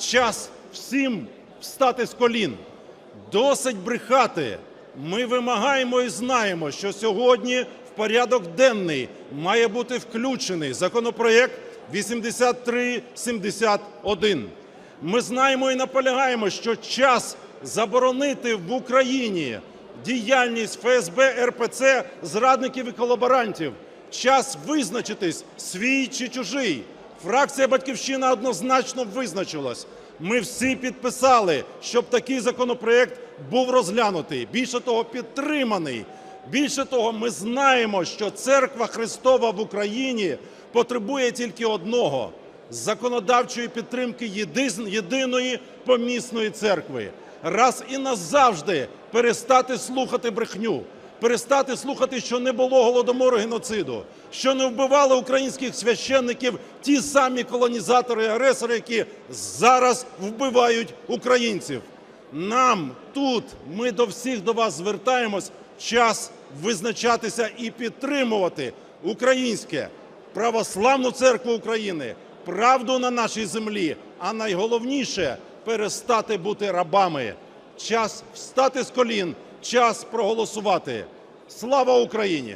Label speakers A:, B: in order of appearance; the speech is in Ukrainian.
A: Час всім встати з колін. Досить брехати. Ми вимагаємо і знаємо, що сьогодні в порядок денний має бути включений законопроект 8371. Ми знаємо і наполягаємо, що час заборонити в Україні діяльність ФСБ, РПЦ, зрадників і колаборантів. Час визначитись, свій чи чужий. Фракція «Батьківщина» однозначно визначилась. Ми всі підписали, щоб такий законопроект був розглянутий. Більше того, підтриманий. Більше того, ми знаємо, що Церква Христова в Україні потребує тільки одного – законодавчої підтримки єди- єдиної помісної церкви. Раз і назавжди перестати слухати брехню, перестати слухати, що не було голодомору геноциду, що не вбивали українських священників ті самі колонізатори і агресори, які зараз вбивають українців. Нам тут, ми до всіх до вас звертаємось, час визначатися і підтримувати українське православну церкву України, правду на нашій землі, а найголовніше перестати бути рабами. Час встати з колін, час проголосувати. Слава Україні!